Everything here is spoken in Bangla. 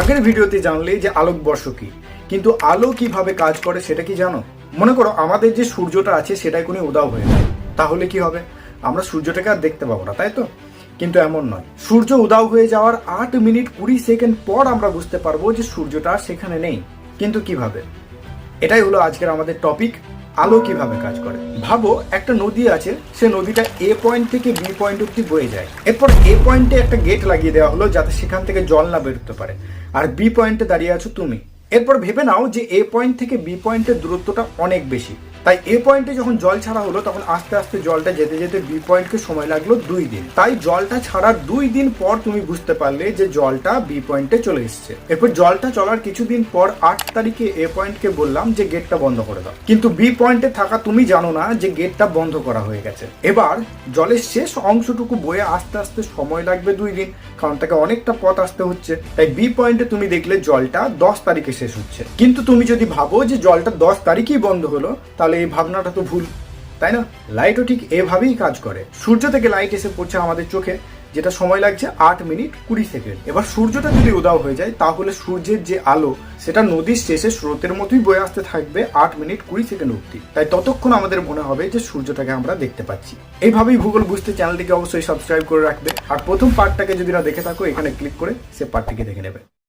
আগের ভিডিওতে জানলে যে আলোকবর্ষ কি। কিন্তু আলো কীভাবে কাজ করে সেটা কি জানো? মনে করো আমাদের যে সূর্যটা আছে সেটাই কোনো উদাও হয়ে যায়। তাহলে কি হবে? আমরা সূর্যটাকে আর দেখতে পাবো না, তাই তো? কিন্তু এমন নয়। সূর্য উদাও হয়ে যাওয়ার আট মিনিট কুড়ি সেকেন্ড পর আমরা বুঝতে পারব যে সূর্যটা আর সেখানে নেই। কিন্তু কীভাবে? এটাই হলো আজকের আমাদের টপিক আলো কীভাবে কাজ করে? ভাবো, একটা নদী আছে, সে নদীটা এ পয়েন্ট থেকে বি পয়েন্ট অব্দি বয়ে যায়। এরপর এ পয়েন্টে একটা গেট লাগিয়ে দেওয়া হলো যাতে সেখান থেকে জল না বেরোতে পারে। আর বি পয়েন্টে দাঁড়িয়ে আছো তুমি। এরপর ভেবে নাও যে এ পয়েন্ট থেকে বি পয়েন্টের দূরত্বটা অনেক বেশি। তাই এ পয়েন্টে যখন জল ছাড়া হলো, তখন আস্তে আস্তে জলটা যেতে যেতে বি পয়েন্টকে সময় লাগল দুই দিন। তাই জলটা ছাড়ার দুই দিন পর তুমি বুঝতে পারলে যে জলটা বি পয়েন্টে চলে এসেছে। এরপর জলটা চলার কিছুদিন পর আট তারিখে এ পয়েন্টকে বললাম যে গেটটা বন্ধ করে দাও। কিন্তু বি পয়েন্টে থাকা তুমি জানো না যে গেটটা বন্ধ করা হয়ে গেছে। এবার জলের শেষ অংশটুকু বয়ে আস্তে আস্তে সময় লাগবে দুই দিন, কারণ তাকে অনেকটা পথ আসতে হচ্ছে। তাই বি পয়েন্টে তুমি দেখলে জলটা দশ তারিখে শেষ হচ্ছে। কিন্তু তুমি যদি ভাবো যে জলটা দশ তারিখেই বন্ধ হলো, তাহলে এই ভাবনাটা তো ভুল, তাই না? লাইটও ঠিক এভাবেই কাজ করে। সূর্য থেকে লাইট এসে পড়ছে আমাদের চোখে, যেটা সময় লাগছে আট মিনিট কুড়ি সেকেন্ড। এবার সূর্যটা যদি উদাও হয়ে যায়, তাহলে সূর্যের যে আলো, সেটা নদীর শেষে স্রোতের মতোই বয়ে আসতে থাকবে আট মিনিট কুড়ি সেকেন্ড অব্দি তাই ততক্ষণ আমাদের মনে হবে যে সূর্যটাকে আমরা দেখতে পাচ্ছি। এইভাবেই ভূগোল বুঝতে চ্যানেলটিকে অবশ্যই সাবস্ক্রাইব করে রাখবে। আর প্রথম পার্টটাকে যদি না দেখে থাকো, এখানে ক্লিক করে সে পার্টটিকে দেখে নেবে।